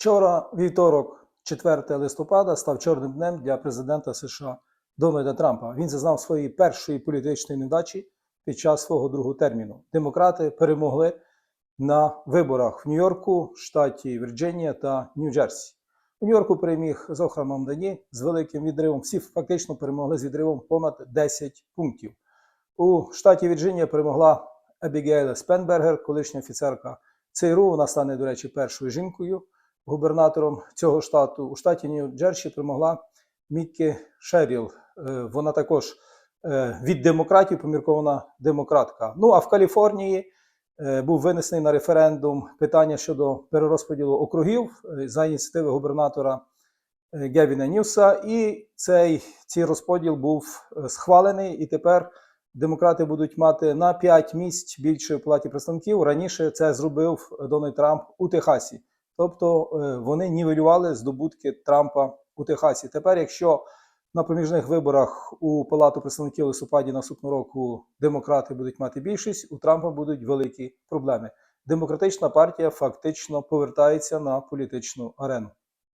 Вчора, вівторок, 4 листопада, став чорним днем для президента США Дональда Трампа. Він зазнав своєї першої політичної невдачі під час свого другого терміну. Демократи перемогли на виборах в Нью-Йорку, штаті Вірджинія та Нью-Джерсі. У Нью-Йорку переміг Зохра Мамдані з великим відривом. Всі фактично перемогли з відривом понад 10 пунктів. У штаті Вірджинія перемогла Ебігейле Спенбергер, колишня офіцерка ЦРУ. Вона стане, до речі, першою жінкою губернатором цього штату. У штаті Нью-Джерсі перемогла Міккі Шеріл. Е, Вона також е, від демократів поміркована демократка. Ну а в Каліфорнії е, був винесений на референдум питання щодо перерозподілу округів за ініціативи губернатора Гевіна Ньюса. І цей цей розподіл був схвалений, і тепер демократи будуть мати на 5 місць більше в палаті представників. Раніше це зробив Дональд Трамп у Техасі. Тобто е, вони нівелювали здобутки Трампа у Техасі. Тепер, якщо на проміжних виборах у Палату представників листопаді наступного року демократи будуть мати більшість, у Трампа будуть великі проблеми. Демократична партія фактично повертається на політичну арену.